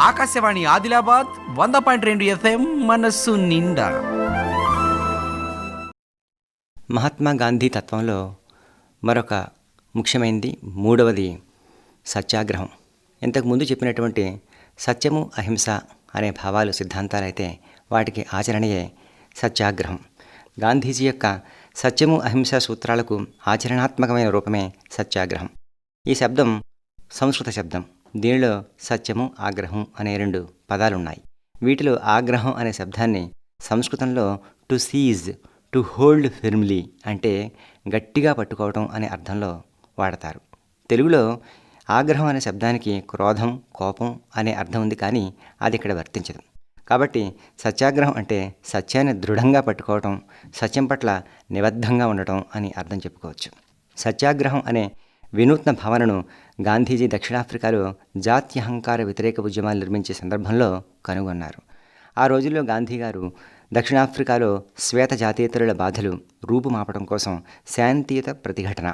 ఆకాశవాణి ఆదిలాబాద్ వంద పాయింట్ రెండు ఎఫ్ఎం మనస్సు నిండా. మహాత్మా గాంధీ తత్వంలో మరొక ముఖ్యమైనది మూడవది సత్యాగ్రహం. ఇంతకుముందు చెప్పినటువంటి సత్యము అహింస అనే భావాలు సిద్ధాంతాలైతే వాటికి ఆచరణయే సత్యాగ్రహం. గాంధీజీ యొక్క సత్యము అహింస సూత్రాలకు ఆచరణాత్మకమైన రూపమే సత్యాగ్రహం. ఈ శబ్దం సంస్కృత శబ్దం. దీనిలో సత్యము ఆగ్రహం అనే రెండు పదాలున్నాయి. వీటిలో ఆగ్రహం అనే శబ్దాన్ని సంస్కృతంలో to seize to hold firmly అంటే గట్టిగా పట్టుకోవటం అనే అర్థంలో వాడతారు. తెలుగులో ఆగ్రహం అనే శబ్దానికి క్రోధం కోపం అనే అర్థం ఉంది కానీ అది ఇక్కడ వర్తించదు. కాబట్టి సత్యాగ్రహం అంటే సత్యాన్ని దృఢంగా పట్టుకోవటం సత్యం పట్ల నిబద్ధంగా ఉండటం అని అర్థం చెప్పుకోవచ్చు. సత్యాగ్రహం అనే వినూత్న భావనను గాంధీజీ దక్షిణాఫ్రికాలో జాత్యహంకార వ్యతిరేక ఉద్యమాలు నిర్మించే సందర్భంలో కనుగొన్నారు. ఆ రోజుల్లో గాంధీ గారు దక్షిణాఫ్రికాలో శ్వేత జాతీయతరుల బాధలు రూపుమాపడం కోసం శాంతియుత ప్రతిఘటన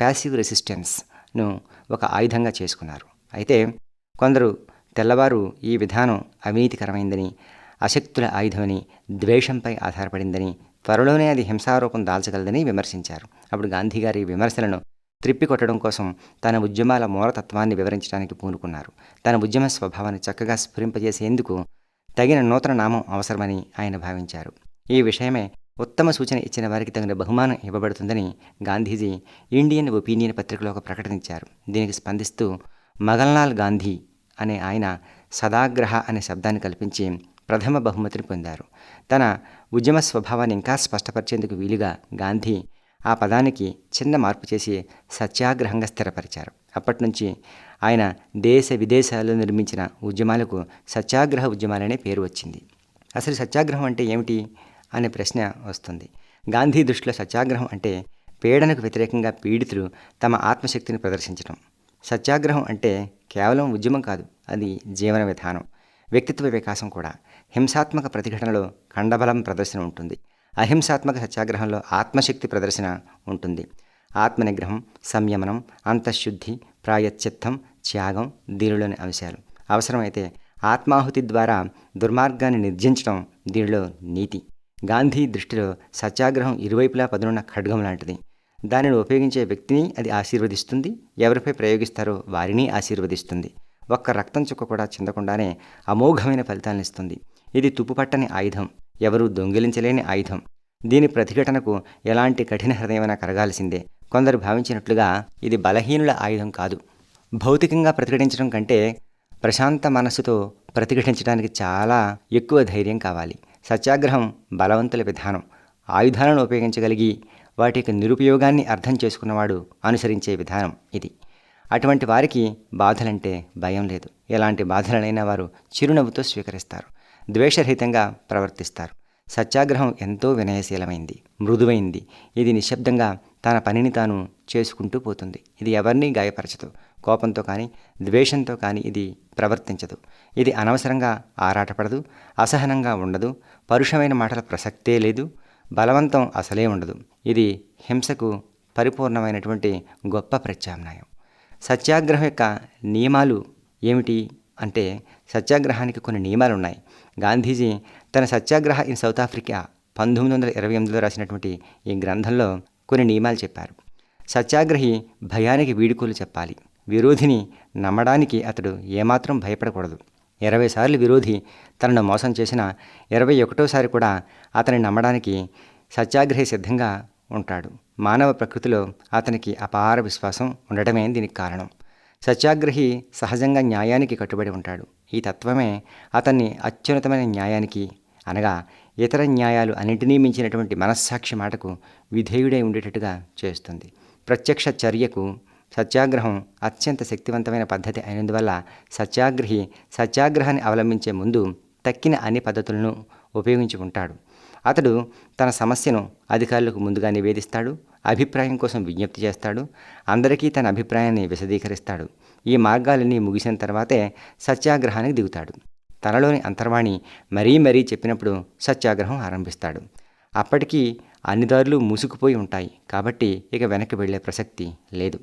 ప్యాసివ్ రెసిస్టెన్స్ను ఒక ఆయుధంగా చేసుకున్నారు. అయితే కొందరు తెల్లవారు ఈ విధానం అవినీతికరమైందని అశక్తుల ఆయుధమని ద్వేషంపై ఆధారపడిందని త్వరలోనే అది హింసారూపం దాల్చగలదని విమర్శించారు. అప్పుడు గాంధీ గారి విమర్శలను త్రిప్పికొట్టడం కోసం తన ఉద్యమాల మూలతత్వాన్ని వివరించడానికి పూనుకున్నారు. తన ఉద్యమ స్వభావాన్ని చక్కగా స్ఫురింపజేసేందుకు తగిన నూతన నామం అవసరమని ఆయన భావించారు. ఈ విషయమే ఉత్తమ సూచన ఇచ్చిన వారికి తగిన బహుమానం ఇవ్వబడుతుందని గాంధీజీ ఇండియన్ ఒపీనియన్ పత్రికలో ఒక ప్రకటన ఇచ్చారు. దీనికి స్పందిస్తూ మగన్లాల్ గాంధీ అనే ఆయన సదాగ్రహ అనే శబ్దాన్ని కల్పించి ప్రథమ బహుమతిని పొందారు. తన ఉద్యమ స్వభావాన్ని ఇంకా స్పష్టపరిచేందుకు వీలుగా గాంధీ ఆ పదానికి చిన్న మార్పు చేసి సత్యాగ్రహంగా స్థిరపరిచారు. అప్పటి నుంచి ఆయన దేశ విదేశాల్లో నిర్మించిన ఉద్యమాలకు సత్యాగ్రహ ఉద్యమాలనే పేరు వచ్చింది. అసలు సత్యాగ్రహం అంటే ఏమిటి? అనే ప్రశ్న వస్తుంది. గాంధీ దృష్టిలో సత్యాగ్రహం అంటే పీడనకు వ్యతిరేకంగా పీడితులు తమ ఆత్మశక్తిని ప్రదర్శించడం. సత్యాగ్రహం అంటే కేవలం ఉద్యమం కాదు అది జీవన విధానం వ్యక్తిత్వ వికాసం కూడా హింసాత్మక ప్రతిఘటనలో ఖండబలం ప్రదర్శన ఉంటుంది. అహింసాత్మక సత్యాగ్రహంలో ఆత్మశక్తి ప్రదర్శన ఉంటుంది. ఆత్మనిగ్రహం సంయమనం అంతఃశుద్ధి ప్రాయశ్చిత్తం త్యాగం దీనిలోని అంశాలు. అవసరమైతే ఆత్మాహుతి ద్వారా దుర్మార్గాన్ని నిర్జించడం దీనిలో నీతి. గాంధీ దృష్టిలో సత్యాగ్రహం ఇరువైపులా పదునున్న ఖడ్గం లాంటిది. దానిని ఉపయోగించే వ్యక్తిని అది ఆశీర్వదిస్తుంది. ఎవరిపై ప్రయోగిస్తారో వారిని ఆశీర్వదిస్తుంది. ఒక్క రక్తం చుక్క కూడా చెందకుండానే అమోఘమైన ఫలితాలను ఇస్తుంది. ఇది తుప్పుపట్టని ఆయుధం. ఎవరూ దొంగిలించలేని ఆయుధం. దీని ప్రతిఘటనకు ఎలాంటి కఠిన హృదయమైనా కరగాల్సిందే కొందరు భావించినట్లుగా ఇది బలహీనుల ఆయుధం కాదు. భౌతికంగా ప్రతిఘటించడం కంటే ప్రశాంత మనస్సుతో ప్రతిఘటించడానికి చాలా ఎక్కువ ధైర్యం కావాలి. సత్యాగ్రహం బలవంతుల విధానం. ఆయుధాలను ఉపయోగించగలిగి వాటి యొక్క నిరుపయోగాన్ని అర్థం చేసుకున్నవాడు అనుసరించే విధానం ఇది. అటువంటి వారికి బాధలంటే భయం లేదు. ఎలాంటి బాధలనైనా వారు చిరునవ్వుతో స్వీకరిస్తారు. ద్వేషరహితంగా ప్రవర్తిస్తారు. సత్యాగ్రహం ఎంతో వినయశీలమైంది మృదువైంది. ఇది నిశ్శబ్దంగా తన పనిని తాను చేసుకుంటూ పోతుంది. ఇది ఎవరినీ గాయపరచదు. కోపంతో కానీ ద్వేషంతో కానీ ఇది ప్రవర్తించదు. ఇది అనవసరంగా ఆరాటపడదు అసహనంగా ఉండదు పరుషమైన మాటల ప్రసక్తే లేదు బలవంతం అసలే ఉండదు. ఇది హింసకు పరిపూర్ణమైనటువంటి గొప్ప ప్రత్యామ్నాయం. సత్యాగ్రహం యొక్క నియమాలు ఏమిటి అంటే సత్యాగ్రహానికి కొన్ని నియమాలు ఉన్నాయి గాంధీజీ తన సత్యాగ్రహ ఇన్ సౌత్ ఆఫ్రికా పంతొమ్మిది వందల ఇరవై ఎనిమిదిలో రాసినటువంటి ఈ గ్రంథంలో కొన్ని నియమాలు చెప్పారు. సత్యాగ్రహి భయానికి వీడుకోలు చెప్పాలి. విరోధిని నమ్మడానికి అతడు ఏమాత్రం భయపడకూడదు. ఇరవై సార్లు విరోధి తనను మోసం చేసిన ఇరవై ఒకటోసారి కూడా అతని నమ్మడానికి సత్యాగ్రహి సిద్ధంగా ఉంటాడు. మానవ ప్రకృతిలో అతనికి అపార విశ్వాసం ఉండటమే దీనికి కారణం. సత్యాగ్రహి సహజంగా న్యాయానికి కట్టుబడి ఉంటాడు. ఈ తత్వమే అతన్ని అత్యున్నతమైన న్యాయానికి అనగా ఇతర న్యాయాలు అన్నింటినీ మించినటువంటి మనస్సాక్షి మాటకు విధేయుడై ఉండేటట్టుగా చేస్తుంది. ప్రత్యక్ష చర్యకు సత్యాగ్రహం అత్యంత శక్తివంతమైన పద్ధతి అయినందువల్ల సత్యాగ్రహి సత్యాగ్రహాన్ని అవలంబించే ముందు తక్కిన అన్ని పద్ధతులను ఉపయోగించి ఉంటాడు అతడు తన సమస్యను అధికారులకు ముందుగా నివేదిస్తాడు అభిప్రాయం కోసం విజ్ఞప్తి చేస్తాడు అందరికీ తన అభిప్రాయాన్ని విశదీకరిస్తాడు. ఈ మార్గాలన్నీ ముగిసిన తర్వాతే సత్యాగ్రహానికి దిగుతాడు. తనలోని అంతర్వాణి మరీ మరీ చెప్పినప్పుడు సత్యాగ్రహం ఆరంభిస్తాడు. అప్పటికీ అన్ని దారులు మూసుకుపోయి ఉంటాయి. కాబట్టి ఇక వెనక్కి వెళ్ళే ప్రసక్తి లేదు.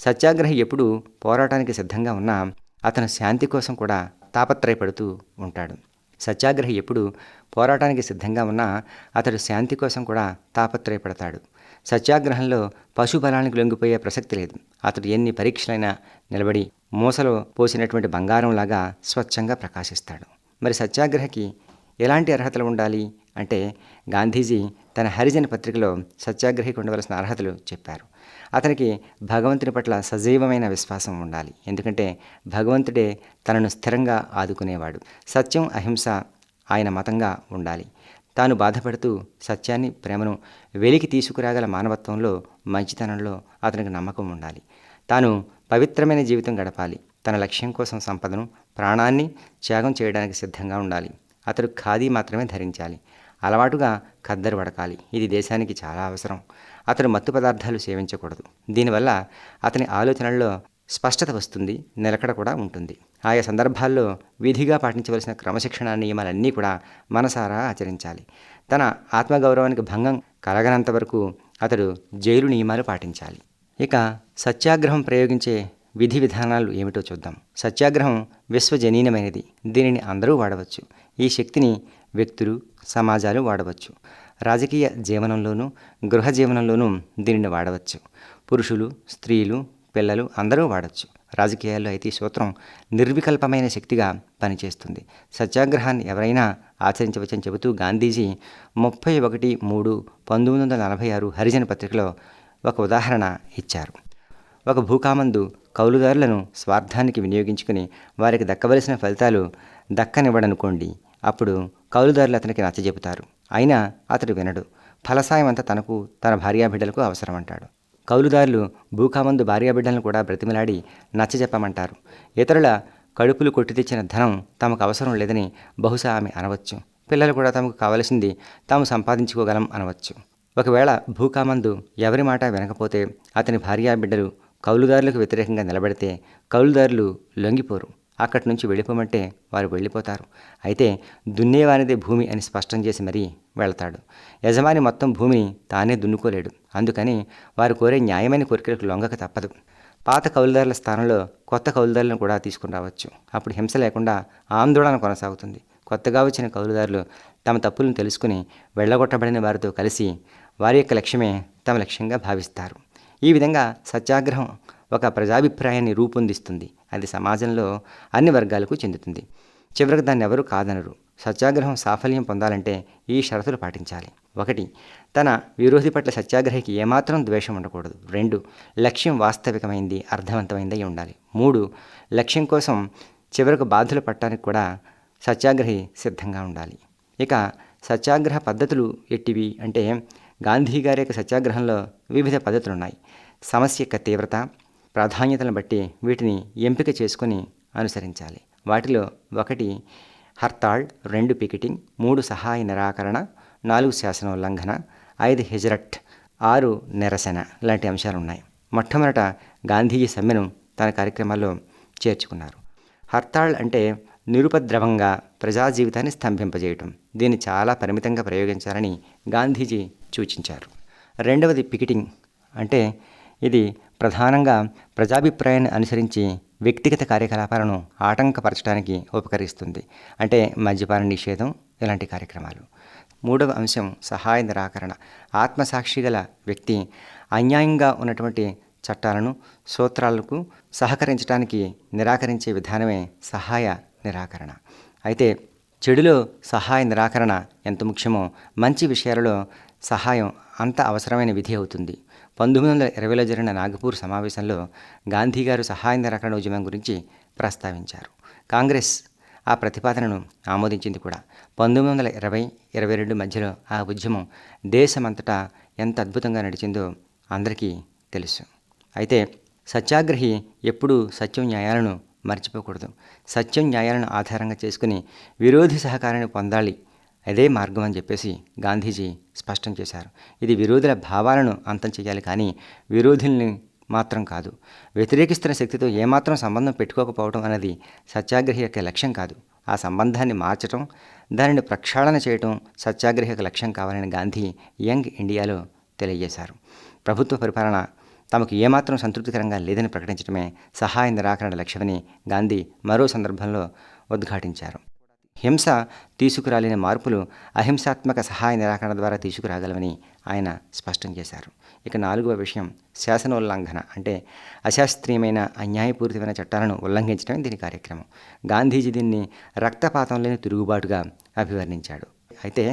సత్యాగ్రహి ఎప్పుడు పోరాటానికి సిద్ధంగా ఉన్నా అతను శాంతి కోసం కూడా తాపత్రయపడుతూ ఉంటాడు. సత్యాగ్రహి ఎప్పుడు పోరాటానికి సిద్ధంగా ఉన్నా అతడు శాంతి కోసం కూడా తాపత్రయపడతాడు. సత్యాగ్రహంలో పశుబలానికి లొంగిపోయే ప్రసక్తి లేదు. అతడు ఎన్ని పరీక్షలైనా నిలబడి మూసలో పోసినటువంటి బంగారంలాగా స్వచ్ఛంగా ప్రకాశిస్తాడు. మరి సత్యాగ్రహకి ఎలాంటి అర్హతలు ఉండాలి అంటే గాంధీజీ తన హరిజన పత్రికలో సత్యాగ్రహికి ఉండవలసిన అర్హతలు చెప్పారు. అతనికి భగవంతుని పట్ల సజీవమైన విశ్వాసం ఉండాలి. ఎందుకంటే భగవంతుడే తనను స్థిరంగా ఆదుకునేవాడు. సత్యం అహింస ఆయన మతంగా ఉండాలి. తాను బాధపడుతూ సత్యాన్ని ప్రేమను వెలికి తీసుకురాగల మానవత్వంలో మంచితనంలో అతనికి నమ్మకం ఉండాలి. తాను పవిత్రమైన జీవితం గడపాలి. తన లక్ష్యం కోసం సంపదను ప్రాణాన్ని త్యాగం చేయడానికి సిద్ధంగా ఉండాలి. అతడు ఖాదీ మాత్రమే ధరించాలి. అలవాటుగా ఖద్దరు వడకాలి. ఇది దేశానికి చాలా అవసరం. అతడు మత్తు పదార్థాలు సేవించకూడదు. దీనివల్ల అతని ఆలోచనల్లో స్పష్టత వస్తుంది నిలకడ కూడా ఉంటుంది. ఆయా సందర్భాల్లో విధిగా పాటించవలసిన క్రమశిక్షణ నియమాలన్నీ కూడా మనసారా ఆచరించాలి. తన ఆత్మగౌరవానికి భంగం కలగనంత వరకు అతడు జైలు నియమాలు పాటించాలి. ఇక సత్యాగ్రహం ప్రయోగించే విధి విధానాలు ఏమిటో చూద్దాం. సత్యాగ్రహం విశ్వజనీనమైనది. దీనిని అందరూ వాడవచ్చు. ఈ శక్తిని వ్యక్తులు సమాజాలు వాడవచ్చు. రాజకీయ జీవనంలోనూ గృహ జీవనంలోనూ దీనిని వాడవచ్చు. పురుషులు స్త్రీలు పిల్లలు అందరూ వాడచ్చు. రాజకీయాల్లో అయితే ఈ సూత్రం నిర్వికల్పమైన శక్తిగా పనిచేస్తుంది. సత్యాగ్రహాన్ని ఎవరైనా ఆచరించవచ్చని చెబుతూ గాంధీజీ ముప్పై ఒకటి మూడు పంతొమ్మిది వందల నలభై ఆరు హరిజన పత్రికలో ఒక ఉదాహరణ ఇచ్చారు. ఒక భూకామందు కౌలుదారులను స్వార్థానికి వినియోగించుకుని వారికి దక్కవలసిన ఫలితాలు దక్కనివ్వడనుకోండి అప్పుడు కౌలుదారులు అతనికి నచ్చజెపుతారు అయినా అతడు వినడు. ఫలసాయం అంతా తనకు తన భార్యాబిడ్డలకు అవసరమంటాడు. కౌలుదారులు భూకామందు భార్యాబిడ్డలను కూడా బ్రతిమలాడి నచ్చజెప్పమంటారు ఇతరుల కడుపులు కొట్టి తెచ్చిన ధనం తమకు అవసరం లేదని బహుశా ఆమె అనవచ్చు. పిల్లలు కూడా తమకు కావలసింది తాము సంపాదించుకోగలం అనవచ్చు. ఒకవేళ భూకామందు ఎవరి మాట వినకపోతే అతని భార్యాబిడ్డలు కౌలుదారులకు వ్యతిరేకంగా నిలబడితే కౌలుదారులు లొంగిపోరు. అక్కడి నుంచి వెళ్ళిపోమంటే వారు వెళ్ళిపోతారు. అయితే దున్నేవానిదే భూమి అని స్పష్టం చేసి మరీ వెళతాడు. యజమాని మొత్తం భూమిని తానే దున్నుకోలేడు. అందుకని వారు కోరే న్యాయమైన కోరికలకు లొంగక తప్పదు. పాత కౌలుదారుల స్థానంలో కొత్త కౌలుదారులను కూడా తీసుకుని రావచ్చు. అప్పుడు హింస లేకుండా ఆందోళన కొనసాగుతుంది. కొత్తగా వచ్చిన కౌలుదారులు తమ తప్పులను తెలుసుకుని వెళ్ళగొట్టబడిన వారితో కలిసి వారి యొక్క లక్ష్యమే తమ లక్ష్యంగా భావిస్తారు. ఈ విధంగా సత్యాగ్రహం ఒక ప్రజాభిప్రాయాన్ని రూపొందిస్తుంది. అది సమాజంలో అన్ని వర్గాలకు చెందుతుంది. చివరికి దాన్ని ఎవరూ కాదనరు. సత్యాగ్రహం సాఫల్యం పొందాలంటే ఈ షరతులు పాటించాలి. ఒకటి తన విరోధి పట్ల సత్యాగ్రహికి ఏమాత్రం ద్వేషం ఉండకూడదు. రెండు లక్ష్యం వాస్తవికమైంది అర్థవంతమైంది అయి ఉండాలి. మూడు లక్ష్యం కోసం చివరకు బాధలు పట్టడానికి కూడా సత్యాగ్రహి సిద్ధంగా ఉండాలి. ఇక సత్యాగ్రహ పద్ధతులు ఎట్టివి అంటే గాంధీ గారి యొక్క సత్యాగ్రహంలో వివిధ పద్ధతులు ఉన్నాయి సమస్య యొక్క తీవ్రత ప్రాధాన్యతలను బట్టి వీటిని ఎంపిక చేసుకొని అనుసరించాలి. వాటిలో ఒకటి హర్తాళ్ రెండు పికెటింగ్ మూడు సహాయ నిరాకరణ నాలుగు శాసన ఉల్లంఘన ఐదు హిజరట్ ఆరు నిరసన లాంటి అంశాలు ఉన్నాయి మొట్టమొదట గాంధీజీ సమ్మెను తన కార్యక్రమాల్లో చేర్చుకున్నారు. హర్తాళ్ అంటే నిరుపద్రవంగా ప్రజా జీవితాన్ని స్తంభింపజేయటం. దీన్ని చాలా పరిమితంగా ప్రయోగించాలని గాంధీజీ సూచించారు. రెండవది పికెటింగ్ అంటే ఇది ప్రధానంగా ప్రజాభిప్రాయాన్ని అనుసరించి వ్యక్తిగత కార్యకలాపాలను ఆటంకపరచడానికి ఉపకరిస్తుంది. అంటే మద్యపాన నిషేధం ఇలాంటి కార్యక్రమాలు. మూడవ అంశం సహాయ నిరాకరణ. ఆత్మసాక్షి గల వ్యక్తి అన్యాయంగా ఉన్నటువంటి చట్టాలను సూత్రాలకు సహకరించడానికి నిరాకరించే విధానమే సహాయ నిరాకరణ. అయితే చెడులో సహాయ నిరాకరణ ఎంత ముఖ్యమో మంచి విషయాలలో సహాయం అంత అవసరమైన విధి అవుతుంది. పంతొమ్మిది వందల ఇరవైలో జరిగిన నాగపూర్ సమావేశంలో గాంధీ గారు సహాయ నిరాకరణ ఉద్యమం గురించి ప్రస్తావించారు. కాంగ్రెస్ ఆ ప్రతిపాదనను ఆమోదించింది కూడా. పంతొమ్మిది వందల ఇరవై ఇరవై రెండు మధ్యలో ఆ ఉద్యమం దేశమంతటా ఎంత అద్భుతంగా నడిచిందో అందరికీ తెలుసు. అయితే సత్యాగ్రహి ఎప్పుడూ సత్యం న్యాయాలను మర్చిపోకూడదు. సత్యం న్యాయాలను ఆధారంగా చేసుకుని విరోధి సహకారాన్ని పొందాలి అదే మార్గం అని చెప్పేసి గాంధీజీ స్పష్టం చేశారు. ఇది విరోధుల భావాలను అంతం చేయాలి కానీ విరోధుల్ని మాత్రం కాదు. వ్యతిరేకిస్తున్న శక్తితో ఏమాత్రం సంబంధం పెట్టుకోకపోవడం అనేది సత్యాగ్రహి యొక్క లక్ష్యం కాదు. ఆ సంబంధాన్ని మార్చడం దానిని ప్రక్షాళన చేయటం సత్యాగ్రహి యొక్క లక్ష్యం కావాలని గాంధీ యంగ్ ఇండియాలో తెలియజేశారు. ప్రభుత్వ పరిపాలన తమకు ఏమాత్రం సంతృప్తికరంగా లేదని ప్రకటించడమే సహాయ నిరాకరణ లక్ష్యమని గాంధీ మరో సందర్భంలో ఉద్ఘాటించారు. హింస తీసుకురాలేని మార్పులు అహింసాత్మక సహాయ నిరాకరణ ద్వారా తీసుకురాగలవని ఆయన స్పష్టం చేశారు. ఇక నాలుగవ విషయం శాసనోల్లంఘన అంటే అశాస్త్రీయమైన అన్యాయపూరితమైన చట్టాలను ఉల్లంఘించడమే దీని కార్యక్రమం. గాంధీజీ దీన్ని రక్తపాతం లేని తిరుగుబాటుగా అభివర్ణించాడు. అయితే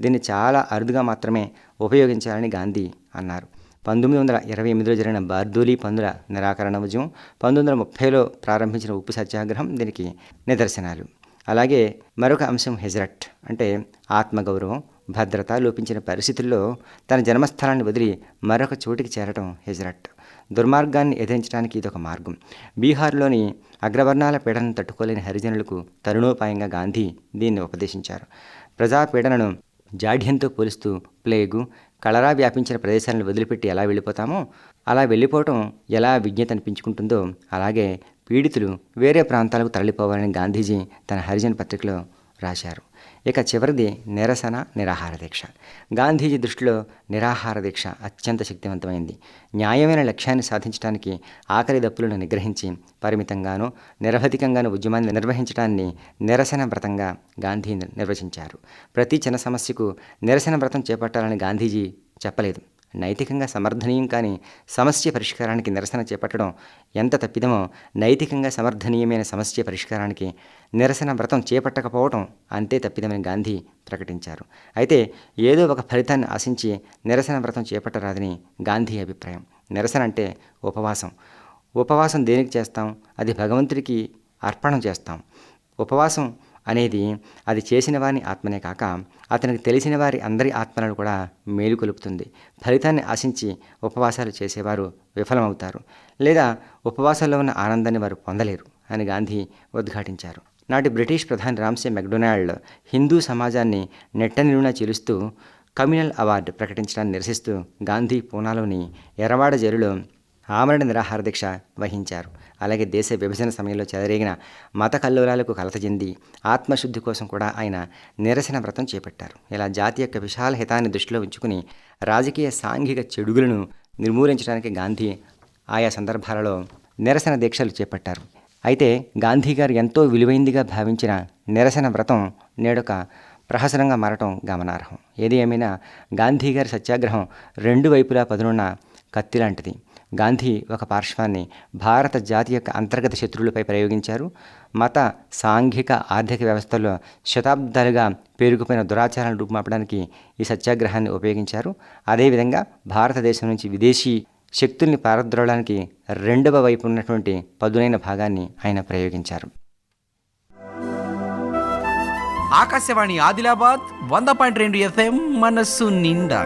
దీన్ని చాలా అరుదుగా మాత్రమే ఉపయోగించాలని గాంధీ అన్నారు. పంతొమ్మిది వందల ఇరవై ఎనిమిదిలో జరిగిన బార్దోలీ పందుల నిరాకరణ ఉద్యమం పంతొమ్మిది వందల ముప్పైలో ప్రారంభించిన ఉప్పు సత్యాగ్రహం దీనికి నిదర్శనాలు. అలాగే మరొక అంశం హెజరట్ అంటే ఆత్మగౌరవం భద్రత లోపించిన పరిస్థితుల్లో తన జన్మస్థలాన్ని వదిలి మరొక చోటికి చేరటం హెజరట్ దుర్మార్గాన్ని ఎదిరించడానికి ఇదొక మార్గం. బీహార్లోని అగ్రవర్ణాల పీడనను తట్టుకోలేని హరిజనులకు తరుణోపాయంగా గాంధీ దీన్ని ఉపదేశించారు. ప్రజాపీడనను జాఢ్యంతో పోలుస్తూ ప్లేగు కలరా వ్యాపించిన ప్రదేశాలను వదిలిపెట్టి ఎలా వెళ్ళిపోతామో అలా వెళ్ళిపోవటం ఎలా విజ్ఞత అనిపించుకుంటుందో అలాగే పీడితులు వేరే ప్రాంతాలకు తరలిపోవాలని గాంధీజీ తన హరిజన్ పత్రికలో రాశారు. ఇక చివరిది నిరసన నిరాహార దీక్ష. గాంధీజీ దృష్టిలో నిరాహార దీక్ష అత్యంత శక్తివంతమైంది. న్యాయమైన లక్ష్యాన్ని సాధించడానికి ఆఖరి దప్పులను నిగ్రహించి పరిమితంగానూ నిరవధికంగానూ ఉద్యమాన్ని నిర్వహించడాన్ని నిరసన వ్రతంగా గాంధీ నిర్వచించారు. ప్రతి చిన్న సమస్యకు నిరసన వ్రతం చేపట్టాలని గాంధీజీ చెప్పలేదు. నైతికంగా సమర్థనీయం కాని సమస్య పరిష్కారానికి నిరసన చేపట్టడం ఎంత తప్పిదమో నైతికంగా సమర్థనీయమైన సమస్య పరిష్కారానికి నిరసన వ్రతం చేపట్టకపోవడం అంతే తప్పిదమని గాంధీ ప్రకటించారు. అయితే ఏదో ఒక ఫలితాన్ని ఆశించి నిరసన వ్రతం చేపట్టరాదని గాంధీ అభిప్రాయం. నిరసన అంటే ఉపవాసం. ఉపవాసం దేనికి చేస్తాం? అది భగవంతుడికి అర్పణం చేస్తాం. ఉపవాసం అనేది అది చేసిన వారిని ఆత్మనే కాక అతనికి తెలిసిన వారి అందరి ఆత్మలను కూడా మేలుకొలుపుతుంది ఫలితాన్ని ఆశించి ఉపవాసాలు చేసేవారు విఫలమవుతారు లేదా ఉపవాసాల్లో ఉన్న ఆనందాన్ని వారు పొందలేరు అని గాంధీ ఉద్ఘాటించారు. నాటి బ్రిటిష్ ప్రధాని రామ్సే మెక్డొనాల్డ్ హిందూ సమాజాన్ని నెట్ట నిలువునా కమ్యూనల్ అవార్డు ప్రకటించడాన్ని నిరసిస్తూ గాంధీ పూనాలోని ఎర్రవాడ జైలులో ఆమరణ నిరాహార దీక్ష వహించారు. అలాగే దేశ విభజన సమయంలో చెలరేగిన మత కల్లోలాలకు కలత చెంది ఆత్మశుద్ధి కోసం కూడా ఆయన నిరసన వ్రతం చేపట్టారు. ఇలా జాతి యొక్క విశాల హితాన్ని దృష్టిలో ఉంచుకుని రాజకీయ సాంఘిక చెడుగులను నిర్మూలించడానికి గాంధీ ఆయా సందర్భాలలో నిరసన దీక్షలు చేపట్టారు. అయితే గాంధీ గారు ఎంతో విలువైందిగా భావించిన నిరసన వ్రతం నేడొక ప్రహసనంగా మారటం గమనార్హం. ఏది ఏమైనా గాంధీ గారి సత్యాగ్రహం రెండు వైపులా పదునున్న కత్తి లాంటిది. గాంధీ ఒక పార్శ్వాన్ని భారత జాతి యొక్క అంతర్గత శత్రువులపై ప్రయోగించారు. మత సాంఘిక ఆర్థిక వ్యవస్థలో శతాబ్దాలుగా పేరుకుపోయిన దురాచారాలను రూపుమాపడానికి ఈ సత్యాగ్రహాన్ని ఉపయోగించారు. అదేవిధంగా భారతదేశం నుంచి విదేశీ శక్తుల్ని పారద్రోలడానికి రెండవ వైపు ఉన్నటువంటి పదునైన భాగాన్ని ఆయన ప్రయోగించారు. ఆకాశవాణి ఆదిలాబాద్ వంద పాయింట్ రెండు ఎఫ్ఎం మనస్సు నిండా